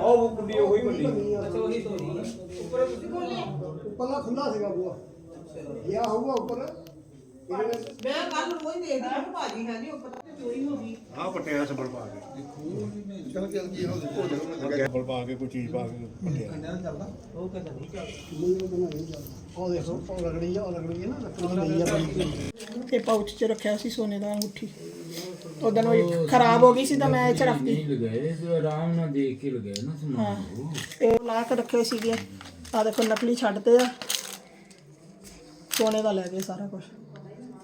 ਉਹ ਕੁੰਡੀ ਉਹੀ ਵੱਡੀ। ਉੱਪਰਲਾ ਖੁੱਲਾ ਸੀਗਾ ਬੂਆ ਗਿਆ ਹੋਊਗਾ ਉੱਪਰ। ਮੈਂ ਕੱਲ ਰੋਜ਼ ਦੇਖਦੀ ਹਾਂ ਭਾਜੀ ਹੈ ਨਹੀਂ ਉਹ ਪਤਾ ਨਹੀਂ ਚੋਰੀ ਹੋ ਗਈ। ਆ ਪੱਟਿਆ ਸਬਲ ਪਾ ਕੇ। ਚਲ ਚਲ ਜੀ ਹੋ ਭੋਜਨ ਸਬਲ ਪਾ ਕੇ ਕੋਈ ਚੀਜ਼ ਪਾ ਕੇ ਪੱਟਿਆ ਉਹ ਕਹਿੰਦਾ ਨਹੀਂ ਚੱਲਦਾ? ਨਹੀਂ ਉਹ ਤਾਂ ਨਹੀਂ ਚੱਲਦਾ। ਉਹ ਦੇਖੋ ਉਹ ਰਗੜੀ ਆ ਉਹ ਰਗੜੀ ਹੈ ਨਾ ਲੱਕੜੀ ਲਈ ਆ ਬੜੀ ਤੇ ਪਾਉਚ 'ਚ ਰੱਖਿਆ ਸੀ ਸੋਨੇ ਦਾ ਅੰਗੂਠੀ। ਉਦੋਂ ਉਹ ਖਰਾਬ ਹੋ ਗਈ ਸੀ ਤਾਂ ਮੈਂ ਇਹ 'ਚ ਨਹੀਂ ਲਗਾਏ ਜੋ ਆਰਾਮ ਨਾਲ ਦੇਖ ਕੇ ਲਗਾਏ ਨਾ ਸਮਾਨ ਉਹ। ਤੇ ਲਾ ਕੇ ਰੱਖੇ ਸੀਗੇ। ਆ ਦੇਖੋ ਨਕਲੀ ਛੱਡਦੇ ਆ। ਸੋਨੇ ਦਾ ਲੈ ਗਏ ਸਾਰਾ ਕੁਝ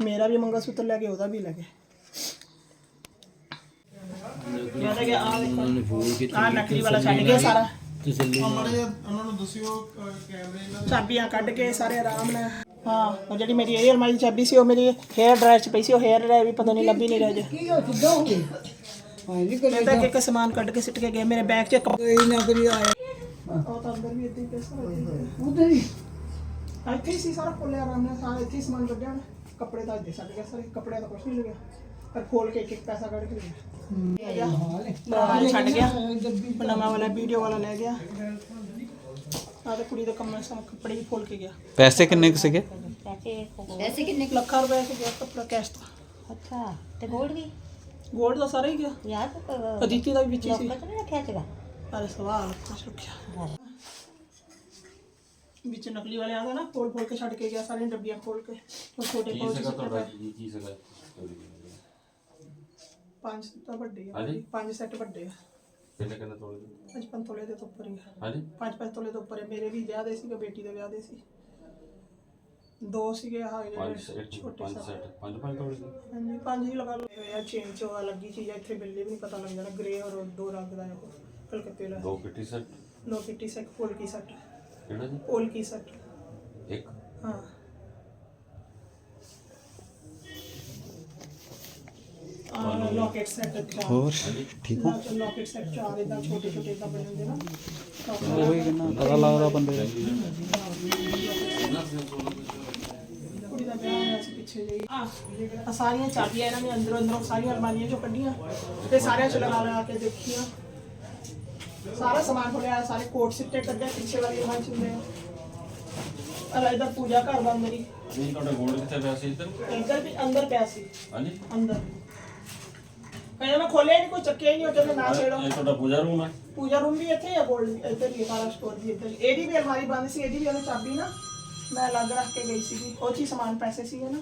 ਮੇਰਾ ਵੀ ਮੰਗਲ ਸੂਤਰ ਲੈ ਗਏ ਉਹਦਾ ਵੀ ਲੈ ਗਏ ਮੈਂ ਤਾਂ ਕਿਹਾ ਆ ਦੇਖੋ। ਉਹਨਾਂ ਨੇ ਫੋਨ ਕੀਤੀ ਆ ਨਕਲੀ ਵਾਲਾ ਛੱਡ ਗਏ ਸਾਰਾ। ਤਸੱਲੀ ਨਾਲ ਉਹਨਾਂ ਨੂੰ ਦੱਸਿਓ ਕੈਮਰੇ ਨਾਲ ਚਾਬੀਆਂ ਕੱਢ ਕੇ ਸਾਰੇ ਆਰਾਮ ਨਾਲ। ਹਾਂ ਉਹ ਜਿਹੜੀ ਮੇਰੀ ਇਹ ਅਲਮਾਰੀ ਦੀ ਚਾਬੀ ਸੀ ਉਹ ਮੇਰੀ ਹੇਅਰ ਡਰਾਇਰ 'ਚ ਪਈ ਸੀ ਉਹ ਹੇਅਰ ਡਰਾਇਰ ਵੀ ਪਤਾ ਨਹੀਂ ਲੱਭੀ ਨਹੀਂ ਰਹਿ ਜੇ। ਕੀ ਹੋ ਕਿੱਦਾਂ ਹੋ ਗਈ ਹਾਂ ਨਹੀਂ ਮੈਂ ਤਾਂ ਇੱਕ ਸਮਾਨ ਕੱਢ ਕੇ ਸਿੱਟ ਕੇ ਗਏ ਮੇਰੇ ਬੈਗ 'ਚ ਇੱਕ ਕੋਈ ਨਾ ਕਰੀ ਆਇਆ ਉਹ ਤਾਂ ਅੰਦਰ ਵੀ ਇੱਦਾਂ ਹੀ ਪਿਆ ਸਾਰਾ ਉਧਰ ਹੀ। ਇੱਥੇ ਹੀ ਸੀ ਸਾਰਾ ਖੋਲਿਆ ਆਰਾਮ ਨਾਲ ਸਾਰਾ ਇੱਥੇ ਹੀ ਸਮਾਨ ਕੱਢਿਆ ਉਹਨੇ। ਕੱਪੜੇ ਤਾਂ ਇੱਥੇ ਛੱਡ ਗਿਆ ਸਾਰੇ ਕੱਪੜਿਆਂ ਦਾ ਕੁਝ ਨਹੀਂ ਲੱਗਿਆ। ਪਰ ਖੋਲ ਕੇ ਇੱਕ ਇੱਕ ਪੈਸਾ ਕੱਢ ਕੇ ਲੈ ਗਿਆ ਮੋਬਾਈਲ ਛੱਡ ਗਿਆ। ਨਵਾਂ ਵਾਲਾ ਵੀਡੀਓ ਵਾਲਾ ਲੈ ਗਿਆ। ਆਹ ਤੇ ਕੁੜੀ ਦਾ ਕੰਮ ਸਮ ਕੱਪੜੇ ਵੀ ਖੋਲ ਕੇ ਗਿਆ। ਪੈਸੇ ਕਿੰਨੇ ਕੁ ਸੀਗੇ? ਪੈਸੇ ਕਿੰਨੇ ਕੁ? ਲੱਖਾਂ ਰੁਪਏ ਤੇ ਗਿਆ ਕੱਪੜਾ ਕੈਸ਼ ਦਾ ਅੱਛਾ ਤੇ ਗੋਲਡ ਵੀ? ਗੋਲਡ ਦਾ ਸਾਰਾ ਹੀ ਗਿਆ। ਯਾਰ ਅਦਿੱਤੀ ਦਾ ਵੀ ਵਿੱਚ ਹੀ ਸੀ। ਲੋਕਾਂ ਤੋਂ ਨਹੀਂ ਰੱਖਿਆ ਸੀਗਾ? ਅਰੇ ਸਵਾਲ ਕੁਛ ਰੱਖਿਆ। ਵਿੱਚ ਨਕਲੀ ਵਾਲੇ ਆਉਂਦੇ ਨਾ ਖੋਲ ਖੋਲ ਕੇ ਛੱਡ ਕੇ ਗਿਆ ਸਾਰੀਆਂ ਡੱਬੀਆਂ ਖੋਲ ਕੇ ਉਹ ਛੋਟੇ ਪਾਉਚ ਚ ਕੀ ਕੀ ਸਗਾ? ਪੰਜ ਤਾਂ ਵੱਡੇ ਆ ਹਾਂਜੀ। ਪੰਜ ਸੈੱਟ ਵੱਡੇ ਆ। ਕਿੰਨੇ ਕਿੰਨੇ ਤੋਲੇ ਪੰਜ ਪੰਜ ਤੋਲੇ ਦੇ ਤੋਂ ਉੱਪਰ ਹੀ ਆ। ਹਾਂਜੀ। ਪੰਜ ਪੰਜ ਤੋਲੇ ਤੋਂ ਉੱਪਰ ਹੈ ਮੇਰੇ ਵੀ ਵਿਆਹ ਦੇ ਸੀਗੇ ਬੇਟੀ ਦੇ ਵਿਆਹ ਦੇ ਸੀ। ਦੋ ਸੀਗੇ ਆਹ ਪੰਜ ਜਿਹੜੇ ਸੈਟ ਛੋਟੇ ਪੰਜ ਸੈਟ ਪੰਜ ਪੰਜ ਤੋਲੇ ਸੀ ਹਾਂਜੀ ਪੰਜ ਹੀ ਲਗਾ ਲਓ। ਯਾਰ ਚੇਨ ਚੋਆ ਲੱਗੀ ਚੀਜ਼ ਆ, ਇੱਥੇ ਬਿੱਲੇ ਵੀ ਨਹੀਂ ਪਤਾ ਲੱਗ ਜਾਣਾ ਗ੍ਰੇ ਔਰ ਦੋ ਰੰਗ ਦਾ ਹੈ ਉਹ ਕਲਕੱਤੇ ਦਾ ਦੋ kitty set? No kitty set ਫੁੱਲ ਕੀ ਸੈਟ? ਕਿਹੜਾ ਜੀ ਫੁੱਲ ਕੀ ਸੈਟ ਇੱਕ ਹਾਂ ਆ ਲੋਕੇਟ ਸੈਟ ਹੋਰ ਠੀਕ ਹੋ ਲੋਕੇਟ ਸੈਟ ਚਾਰ ਇਦਾਂ ਛੋਟੇ ਛੋਟੇ ਇਦਾਂ ਬਣੇ ਹੁੰਦੇ ਨਾ ਉਹੀ ਕਿੰਨਾ ਪਤਾ ਲੱਗਦਾ ਬੰਦੇ ਦਾ ਕੁੜੀ ਦਾ ਵਿਆਹ ਹੋਇਆ ਸੀ ਪਿੱਛੇ ਜਿਹੀ ਆ ਆਹ ਸਾਰੀਆਂ ਚਾਬੀਆਂ ਇਹਨਾਂ ਨੇ ਅੰਦਰੋਂ ਅੰਦਰੋਂ ਸਾਰੀਆਂ ਅਲਮਾਰੀਆਂ ਚੋਂ ਕੱਢੀਆਂ ਤੇ ਸਾਰਿਆਂ ਚ ਲਗਾ ਲਗਾ ਕੇ ਦੇਖੀਆਂ ਸਾਰਾ ਸਮਾਨ ਖੋਲਿਆ ਸਾਰੇ ਕੋਟ ਸਿੱਟੇ ਕੱਢੇ ਪਿੱਛੇ ਵਾਲੀ ਅਲਮਾਰੀ ਚ ਹੁੰਦੇ ਆ। ਅਲਾ ਇਹਦਾ ਪੂਜਾ ਘਰ ਦਾ ਅੰਦਰ ਹੀ ਨਹੀਂ ਤੁਹਾਡਾ ਗੋਲਡ ਕਿੱਥੇ ਪਿਆ ਸੀ ਇੱਧਰ? ਇੱਧਰ ਵੀ ਅੰਦਰ ਪਿਆ ਸੀ। ਹਾਂਜੀ। ਅੰਦਰ। ਕਹਿੰਦਾ ਮੈਂ ਖੋਲਿਆ ਨਹੀਂ ਕੋਈ ਚੱਕਿਆ ਹੀ ਨਹੀਂ ਉਹ ਕਹਿੰਦੇ ਨਾ ਛੇੜੋ। ਇਹ ਤੁਹਾਡਾ ਪੂਜਾ ਰੂਮ ਹੈ? ਪੂਜਾ ਰੂਮ ਵੀ ਇੱਥੇ ਆ ਗੋਲਡ ਇੱਧਰ ਹੀ ਆ, ਸਾਰਾ ਸਟੋਰ ਵੀ ਇੱਧਰ ਹੀ। ਇਹਦੀ ਵੀ ਅਲਮਾਰੀ ਬੰਦ ਸੀ ਇਹਦੀ ਵੀ ਉਹਨੇ ਚਾਬੀ ਨਾ ਮੈਂ ਅਲੱਗ ਰੱਖ ਕੇ ਗਈ ਸੀਗੀ। ਉਹ 'ਚ ਹੀ ਸਮਾਨ ਪੈਸੇ ਸੀਗੇ ਨਾ।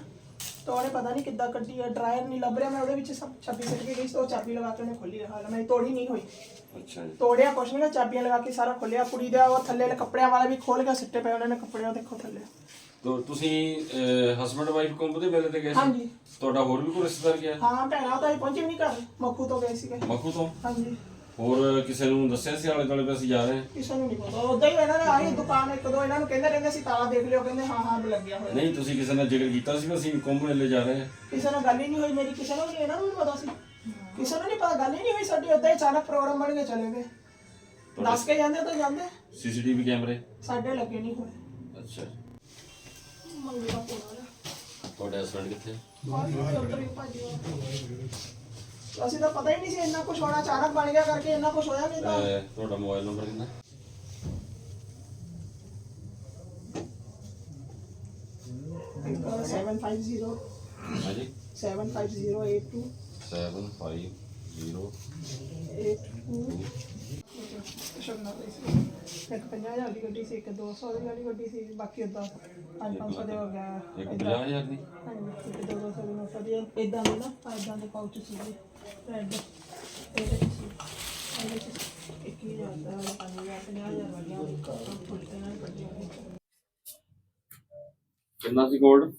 ਤਾਂ ਉਹਨੇ ਪਤਾ ਨਹੀਂ ਕਿੱਦਾਂ ਕੱਢੀ ਆ ਡਰਾਇਰ ਨਹੀਂ ਲੱਭ ਰਿਹਾ ਮੈਂ ਉਹਦੇ ਵਿੱਚ ਸਭ ਚਾਬੀ ਸਿੱਟ ਕੇ ਗਈ ਸੀ ਚਾਬੀ ਲਗਾ ਕੇ ਉਹਨੇ ਖੋਲੀ ਰਹਾ ਮੈਂ ਤੋੜੀ ਨਹੀਂ ਹੋਈ। ਅੱਛਾ ਜੀ। ਤੋੜਿਆ ਕੁਛ ਨਹੀਂ ਨਾ ਚਾਬੀਆਂ ਲਗਾ ਕੇ ਸਾਰਾ ਖੋਲਿਆ ਕੁੜੀ ਦਾ ਉਹ ਥੱਲੇ ਕੱਪੜਿਆਂ ਵਾਲਾ ਵੀ ਖੋਲ ਕੇ ਸਿੱਟੇ ਪਏ ਉਹਨਾਂ ਨੇ ਕੱਪੜੇ ਉਹ ਦੇਖੋ ਥੱਲੇ। ਤੋ ਤੁਸੀਂ ਹਸਬੰਡ ਵਾਈਫ ਕੁੰਭ ਦੇ ਵੇਲੇ ਤੇ ਗਏ ਸੀ? ਹਾਂਜੀ। ਤੁਹਾਡਾ ਹੋਰ ਵੀ ਕੋਈ ਰਿਸ਼ਤੇਦਾਰ ਗਿਆ? ਹਾਂ ਭੈਣਾ ਤਾਂ ਪਹੁੰਚੇ ਨਹੀਂ ਘਰ। ਮੱਖੂ ਤੋਂ ਗਏ ਸੀਗੇ। ਮਖੂ ਤੋਂ? ਹਾਂਜੀ। ਹੋਰ ਕਿਸੇ ਨੂੰ ਦੱਸਿਆ ਸੀ ਆਲੇ ਦੁਆਲੇ ਵੀ ਅਸੀਂ ਜਾ ਰਹੇ ਹਾਂ? ਕਿਸੇ ਨੂੰ ਨਹੀਂ ਪਤਾ। ਉਦਾਂ ਹੀ ਇਹਨਾਂ ਨੇ ਆਹੀ ਦੁਕਾਨ ਇੱਕ ਦੋ ਇਹਨਾਂ ਨੂੰ ਕਹਿੰਦੇ ਰਹਿੰਦੇ ਸੀ ਤਾਲਾ ਦੇਖ ਲਿਓ ਕਹਿੰਦੇ ਹਾਂ ਹਾਂ ਲੱਗਿਆ ਹੋਇਆ। ਨਹੀਂ ਤੁਸੀਂ ਕਿਸੇ ਨਾਲ ਜ਼ਿਕਰ ਕੀਤਾ ਸੀ ਵੀ ਅਸੀਂ ਕੁੰਭ ਮੇਲੇ ਜਾ ਰਹੇ ਹਾਂ? ਕਿਸੇ ਨਾਲ ਗੱਲ ਹੀ ਨਹੀਂ ਹੋਈ ਮੇਰੀ ਕਿਸੇ ਨੂੰ ਨਹੀਂ ਇਹਨਾਂ ਨੂੰ ਵੀ ਪਤਾ ਸੀ। ਕਿਸੇ ਨੂੰ ਨਹੀਂ ਪਤਾ ਗੱਲ ਹੀ ਨਹੀਂ ਹੋਈ ਸਾਡੀ ਉਦਾਂ ਹੀ ਅਚਾਨਕ ਪ੍ਰੋਗਰਾਮ ਬਣ ਕੇ ਚਲੇ ਗਏ। ਦੱਸ ਕੇ ਜਾਂਦੇ ਤਾਂ ਜਾਂਦੇ। ਸੀਸੀਟੀਵੀ ਕੈਮਰੇ? ਸਾਡੇ ਲੱਗੇ ਨਹੀਂ ਹੋਏ। ਅੱਛਾ। ਮੰਗੀ ਦਾ ਫੋਨ ਆਇਆ ਤੁਹਾਡੇ ਹਸਬੰਡ ਕਿੱਥੇ? ਉੱਧਰ ਹੀ ਭੱਜ। ਅਸੀਂ ਤਾਂ ਪਤਾ ਹੀ ਨਹੀਂ ਸੀ ਇੰਨਾ ਕੁਝ ਹੋਣਾ ਅਚਾਨਕ ਬਣ ਗਿਆ ਕਰਕੇ ਇੰਨਾ ਕੁਝ ਹੋਇਆ ਨਹੀਂ ਤਾਂ। ਅਹ, ਤੁਹਾਡਾ ਮੋਬਾਈਲ ਨੰਬਰ ਕਿੰਨਾ? ਇੱਕ 750 ਹਾਂਜੀ। 75082 750 ਇੱਕ 50000 ਦੀ ਗੱਡੀ ਸੀ ਇੱਕ 200 ਦੀ ਵਾਲੀ ਗੱਡੀ ਸੀ ਬਾਕੀ ਉਦਾਂ 500 ਦੇ ਹੋ ਗਿਆ। ਇੱਕ ਏਦਾਂ। 50000 ਦੀ? ਹਾਂਜੀ ਇੱਕ 200 ਦੀ ਨੋਟ ਦੀ ਇਦਾਂ ਦੇ ਨਾ ਇਦਾਂ ਦੇ ਪਾਉਚ ਸੀਗੇ। ਰੈੱਡ ਇਹਦੇ ਵਿੱਚ ਸੀ ਇਹਦੇ ਵਿੱਚ ਇੱਕ ਹੀ ਜਾਂਦਾ 5000 50000 ਵਾਲੀਆਂ ਥੋੜੀ ਨਾਲ ਕੱਢੀਆਂ ਕਿੰਨਾ ਸੀ ਗੋਲਡ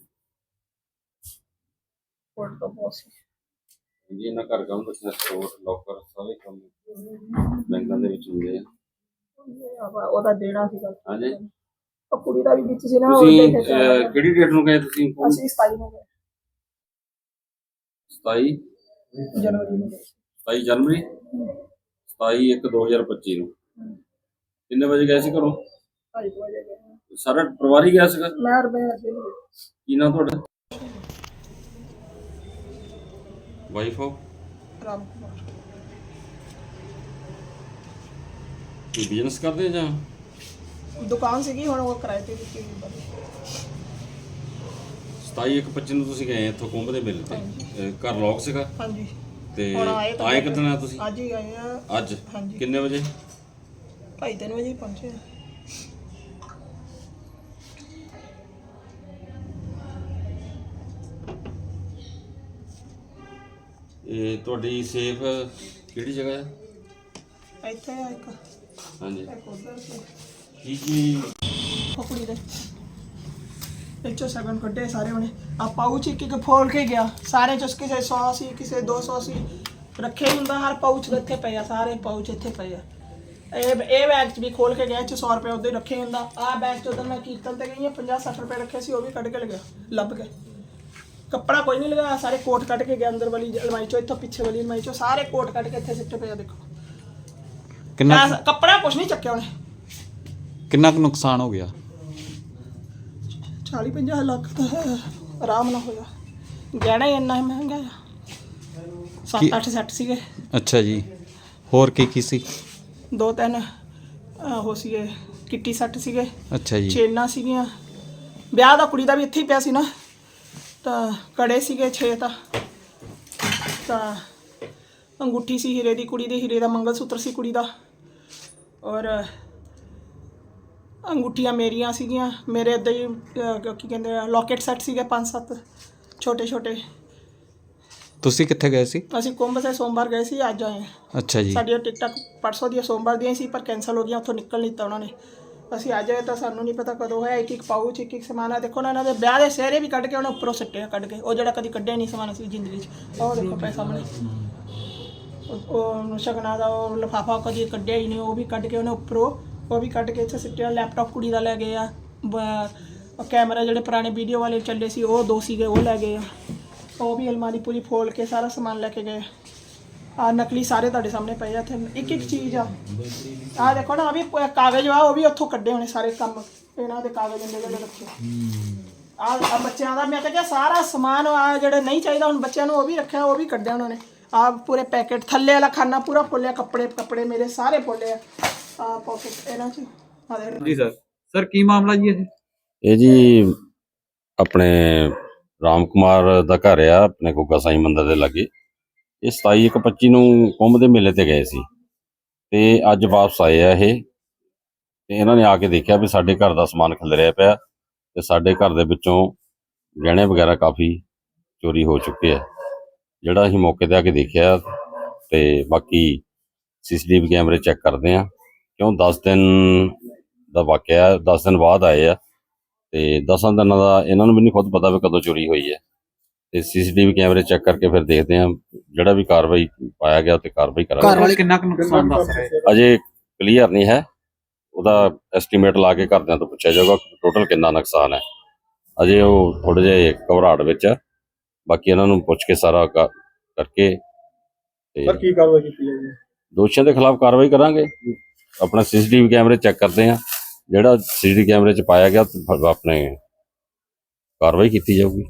ਕੋਟ ਤੋਂ ਬਹੁਤ ਸੀ। ਜੀ ਇਹਨਾਂ ਘਰ ਕੰਮ ਦੱਸਣਾ ਸਟੋਰ ਲੋਕਰ ਸਾਰੇ ਕੰਮ ਬੈਂਕਾਂ ਦੇ ਵਿੱਚ ਹੁੰਦੇ ਆ। ਉਹਦਾ ਦੇਣਾ ਸੀਗਾ। ਹਾਂਜੀ। ਉਹ ਕੁੜੀ ਦਾ ਵੀ ਵਿੱਚ ਸੀ ਨਾ ਤੁਸੀਂ ਉਹਦੇ ਤੇ ਅਹ, ਕਿਹੜੀ ਡੇਟ ਨੂੰ ਗਏ ਤੁਸੀਂ? ਅਸੀਂ 27 ਨੂੰ ਗਏ। 27 ਜਨਵਰੀ ਨੂੰ। ਗਏ 27 ਜਨਵਰੀ 27 1 2025 ਨੂੰ। ਕਿੰਨੇ ਵਜੇ ਗਏ ਸੀ ਘਰੋਂ? ਢਾਈ ਕੁ ਵਜੇ ਗਏ। ਸਾਰਾ ਪਰਿਵਾਰ ਹੀ ਗਿਆ ਸੀਗਾ? ਮੈਂ ਨੂੰ ਗਏ। ਕੀ ਨਾਮ ਤੁਹਾਡਾ? ਵਾਈਫ ਹੋ ਰਾਮ ਕੁਮਾਰ। ਕੋਈ ਬਿਜ਼ਨਸ ਕਰਦੇ ਜਾਂ? ਦੁਕਾਨ ਸੀਗੀ ਹੁਣ ਉਹ ਕਿਰਾਏ ਤੇ ਦਿੱਤੀ ਹੋਈ ਬਣੀ 27 1 25 ਨੂੰ ਤੁਸੀਂ ਗਏ ਇੱਥੋਂ ਕੁੰਭ ਦੇ ਮੇਲੇ ਤੇ। ਅਹ, ਘਰ ਲੋਕ ਸੀਗਾ? ਹਾਂਜੀ। ਤੇ ਹੁਣ ਆਏ ਤਾਂ ਆਏ ਕਿਦਾਂ ਤੁਸੀਂ? ਅੱਜ ਹੀ ਆਏ ਆ। ਅੱਜ? ਹਾਂਜੀ। ਕਿੰਨੇ ਵਜੇ? ਢਾਈ ਤਿੰਨ ਵਜੇ ਹੀ ਪਹੁੰਚੇ ਆ। ਇਹ ਤੁਹਾਡੀ ਸੇਫ ਕਿਹੜੀ ਜਗ੍ਹਾ ਹੈ ਇੱਥੇ ਆ ਇੱਕ। ਹਾਂਜੀ। ਇੱਕ ਉੱਧਰ ਸੀ। ਕੀ ਕੀ? ਉਹ ਕੁੜੀ ਦੇ। ਵਿੱਚੋਂ ਸਗਨ ਕੱਢੇ ਸਾਰੇ ਉਹਨੇ ਆ ਪਾਊਚ ਇੱਕ ਇੱਕ ਫੋਲ ਕੇ ਗਿਆ। ਸਾਰੇ ਚ ਕਿਸੇ 100 ਸੀ ਕਿਸੇ 200 ਸੀ ਰੱਖੇ ਹੁੰਦਾ ਹਰ ਪਾਊਚ ਇੱਥੇ ਪਏ ਆ ਸਾਰੇ ਪਾਊਚ ਇੱਥੇ ਪਏ ਆ। ਇਹ ਇਹ ਬੈਗ ਚ ਵੀ ਖੋਲ ਕੇ ਗਿਆ ਚ 100 ਰੁਪਏ ਉਹਦੇ ਰੱਖੇ ਹੁੰਦਾ। ਆ ਬੈਗ ਚ ਉਦੋਂ ਮੈਂ ਕੀਰਤਨ ਤੇ ਗਈ ਆ 50 60 ਰੁਪਏ ਰੱਖੇ ਸੀ ਉਹ ਵੀ ਕੱਢ ਕੇ ਲਗਿਆ ਲੱਭ ਕੇ। ਕੱਪੜਾ ਕੋਈ ਨਹੀਂ ਲਗਾਇਆ ਸਾਰੇ ਕੋਟ ਕੱਢ ਕੇ ਗਿਆ ਅੰਦਰ ਵਾਲੀ ਅਲਮਾਰੀ ਚੋਂ ਇੱਥੋਂ ਪਿੱਛੇ ਵਾਲੀ ਅਲਮਾਰੀ ਚੋਂ ਸਾਰੇ ਕੋਟ ਕੱਢ ਕੇ ਇੱਥੇ ਸਿੱਟੇ ਪਏ ਆ ਦੇਖੋ। ਕਿੰਨਾ ਕੱਪੜਾ ਕੁਛ ਨਹੀਂ ਚੱਕਿਆ ਉਹਨੇ। ਕਿੰਨਾ ਕੁ ਨੁਕਸਾਨ ਹੋ ਗਿਆ? 40 50 ਲੱਖ ਤਾਂ ਹੈ, ਆਰਾਮ ਨਾਲ ਹੋਇਆ। ਗਹਿਣਾ ਹੀ ਇੰਨਾ ਮਹਿੰਗਾ ਆ। ਕੀ- 7 8 ਸੈੱਟ ਸੀਗੇ। ਅੱਛਾ ਜੀ। ਹੋਰ ਕੀ ਕੀ ਸੀ? ਦੋ ਤਿੰਨ ਉਹ ਸੀਗੇ ਕਿੱਟੀ ਸੈੱਟ ਸੀਗੇ। ਅੱਛਾ ਜੀ। ਚੇਨਾਂ ਸੀਗੀਆਂ। ਵਿਆਹ ਦਾ ਕੁੜੀ ਦਾ ਵੀ ਇੱਥੇ ਹੀ ਪਿਆ ਸੀ ਨਾ। ਤਾਂ ਕੜੇ ਸੀਗੇ 6 ਤਾਂ। ਤਾਂ ਅੰਗੂਠੀ ਸੀ ਹੀਰੇ ਦੀ ਕੁੜੀ ਦੇ ਹੀਰੇ ਦਾ ਮੰਗਲ ਸੂਤਰ ਸੀ ਕੁੜੀ ਦਾ। ਔਰ ਅੰਗੂਠੀਆਂ ਮੇਰੀਆਂ ਸੀਗੀਆਂ। ਮੇਰੇ ਇੱਦਾਂ ਹੀ ਅਹ, ਕੀ ਕਹਿੰਦੇ ਆ ਲੋਕੇਟ ਸੈੱਟ ਸੀਗੇ ਪੰਜ ਸੱਤ ਛੋਟੇ ਛੋਟੇ। ਤੁਸੀਂ ਕਿੱਥੇ ਗਏ ਸੀ? ਅਸੀਂ ਕੁੰਭ ਸੇ ਸੋਮਵਾਰ ਗਏ ਸੀ ਅੱਜ ਆਏ ਹਾਂ। ਅੱਛਾ ਜੀ। ਸਾਡੀਆਂ ਟਿਕਟਾਂ ਪਰਸੋਂ ਦੀਆਂ ਸੋਮਵਾਰ ਦੀਆਂ ਸੀ ਪਰ ਕੈਨਸਲ ਹੋ ਗਈਆਂ ਉੱਥੋਂ ਨਿਕਲ ਨਹੀਂ ਦਿੱਤਾ ਉਹਨਾਂ ਨੇ। ਅਸੀਂ ਅੱਜ ਆਏ ਤਾਂ ਸਾਨੂੰ ਨਹੀਂ ਪਤਾ ਕਦੋਂ ਹੈ ਇੱਕ ਇੱਕ ਪਾਊਚ ਇੱਕ ਇੱਕ ਸਮਾਨ ਆ। ਦੇਖੋ ਨਾ ਇਹਨਾਂ ਦੇ ਵਿਆਹ ਦੇ ਸਿਹਰੇ ਵੀ ਕੱਢ ਕੇ ਉਹਨੇ ਉੱਪਰੋਂ ਸਿੱਟਿਆ ਕੱਢ ਕੇ। ਉਹ ਜਿਹੜਾ ਕਦੀ ਕੱਢਿਆ ਨਹੀਂ ਸਮਾਨ ਅਸੀਂ ਜ਼ਿੰਦਗੀ 'ਚ। ਉਹ ਦੇਖੋ ਪੈ ਸਾਹਮਣੇ। ਉਹ- ਉਹ ਸ਼ਗਨਾਂ ਦਾ ਉਹ ਲਫਾਫਾ ਕਦੀ ਕੱਢਿਆ ਹੀ ਨਹੀਂ ਉਹ ਵੀ ਕੱਢ ਕੇ ਉਹਨੇ ਉੱਪਰੋਂ ਉਹ ਵੀ ਕੱਢ ਕੇ ਇੱਥੇ ਸਿੱਟਿਆ ਲੈਪਟਾਪ ਕੁੜੀ ਦਾ ਲੈ ਗਏ ਆ ਕੈਮਰਾ ਜਿਹੜੇ ਪੁਰਾਣੇ ਵੀਡੀਓ ਵਾਲੇ ਚੱਲੇ ਸੀ, ਉਹ ਦੋ ਸੀਗੇ, ਉਹ ਲੈ ਗਏ ਆ। ਉਹ ਵੀ ਅਲਮਾਰੀ ਪੂਰੀ ਫੋਲ ਕੇ ਸਾਰਾ ਸਮਾਨ ਲੈ ਕੇ ਗਏ। ਆ ਨਕਲੀ ਸਾਰੇ ਤੁਹਾਡੇ ਸਾਹਮਣੇ ਪਏ ਆ, ਇੱਥੇ ਇੱਕ ਇੱਕ ਚੀਜ਼ ਆ। ਆ ਦੇਖੋ ਨਾ, ਆ ਵੀ ਕਾਗਜ਼ ਆ ਉਹ ਵੀ ਉੱਥੋਂ ਕੱਢੇ ਹੋਣੇ ਸਾਰੇ ਕੰਮ। ਇਹਨਾਂ ਦੇ ਕਾਗਜ਼ ਇੰਨੇ ਜਿਹੜੇ ਰੱਖੇ। ਆ ਬੱਚਿਆਂ ਦਾ, ਮੈਂ ਤਾਂ ਕਿਹਾ ਸਾਰਾ ਸਮਾਨ ਆ ਜਿਹੜੇ ਨਹੀਂ ਚਾਹੀਦਾ, ਹੁਣ ਬੱਚਿਆਂ ਨੂੰ ਉਹ ਵੀ ਰੱਖਿਆ, ਉਹ ਵੀ ਕੱਢਿਆ ਉਹਨਾਂ ਨੇ। ਆ ਪੂਰੇ ਪੈਕੇਟ, ਥੱਲੇ ਵਾਲਾ ਖਾਨਾ ਪੂਰਾ ਫੁੱਲਿਆ, ਕੱਪੜੇ ਕੱਪੜੇ ਮੇਰੇ ਸਾਰੇ ਫੁੱਲੇ ਆ। ਆ ਪਾਕਟ ਇਹਨਾਂ ਚ ਆ ਦੇ ਜੀ ਸਰ। ਸਰ ਕੀ ਮਾਮਲਾ ਜੀ ਇਹ? ਇਹ ਜੀ ਆਪਣੇ ਰਾਮ ਕੁਮਾਰ ਦਾ ਘਰ ਆ ਆਪਣੇ ਗੁੱਗਾ ਸਾਈ ਮੰਦਿਰ ਦੇ ਲਾਗੇ। ਇਹ 27 ਇੱਕ 25 ਨੂੰ ਕੁੰਭ ਦੇ ਮੇਲੇ ਤੇ ਗਏ ਸੀ। ਤੇ ਅੱਜ ਵਾਪਸ ਆਏ ਆ ਇਹ। ਤੇ ਇਹਨਾਂ ਨੇ ਆ ਕੇ ਦੇਖਿਆ ਵੀ ਸਾਡੇ ਘਰ ਦਾ ਸਮਾਨ ਖਿਲਰਿਆ ਪਿਆ। ਤੇ ਸਾਡੇ ਘਰ ਦੇ ਵਿੱਚੋਂ ਗਹਿਣੇ ਵਗੈਰਾ ਕਾਫੀ ਚੋਰੀ ਹੋ ਚੁੱਕੇ ਆ। ਜਿਹੜਾ ਅਸੀਂ ਮੌਕੇ ਤੇ ਆ ਕੇ ਦੇਖਿਆ ਤੇ ਬਾਕੀ ਸੀਸੀਟੀਵੀ ਕੈਮਰੇ ਚੈੱਕ ਕਰਦੇ ਆ। ਕਿਉਂ 10 ਦਿਨ ਦਾ ਵਾਕਿਆ 10 ਦਿਨ ਬਾਅਦ ਆਏ ਆ ਤੇ 10 ਦਿਨਾਂ ਦਾ ਇਹਨਾਂ ਨੂੰ ਵੀ ਨਹੀਂ ਖੁਦ ਪਤਾ ਵੀ ਕਦੋਂ ਚੋਰੀ ਹੋਈ ਹੈ। ਤੇ ਸੀਸੀਟੀਵੀ ਕੈਮਰੇ ਚੈੱਕ ਕਰਕੇ ਫਿਰ ਦੇਖਦੇ ਆ ਜਿਹੜਾ ਵੀ ਕਾਰਵਾਈ ਪਾਇਆ ਗਿਆ ਤੇ ਕਾਰਵਾਈ ਕਰਾਂਗੇ। ਵਾਲੇ ਕਿੰਨਾ ਕੁ ਨੁਕਸਾਨ ਦੱਸ ਰਹੇ? ਅਜੇ ਕਲੀਅਰ ਨਹੀਂ ਹੈ। ਉਹਦਾ ਐਸਟੀਮੇਟ ਲਾ ਕੇ ਘਰਦਿਆਂ ਤੋਂ ਪੁੱਛਿਆ ਜਾਊਗਾ ਟੋਟਲ ਕਿੰਨਾ ਨੁਕਸਾਨ ਹੈ। ਅਜੇ ਉਹ ਥੋੜੇ ਜਿਹੇ ਘਬਰਾਹਟ ਵਿੱਚ ਆ ਬਾਕੀ ਇਹਨਾਂ ਨੂੰ ਪੁੱਛ ਕੇ ਸਾਰਾ ਕਰਕੇ ਤੇ ਸਰ ਕੀ ਕਾਰਵਾਈ ਕੀਤੀ ਜਾਏਗੀ ਦੋਸ਼ੀਆਂ ਦੇ ਖਿਲਾਫ ਕਾਰਵਾਈ ਕਰਾਂਗੇ। ਆਪਣਾ ਸੀਸੀਟੀਵੀ ਕੈਮਰੇ ਚੈੱਕ ਕਰਦੇ ਆ ਜਿਹੜਾ ਸੀਸੀਟੀਵੀ ਕੈਮਰੇ 'ਚ ਪਾਇਆ ਗਿਆ ਆਪਣੇ ਕਾਰਵਾਈ ਕੀਤੀ ਜਾਊਗੀ।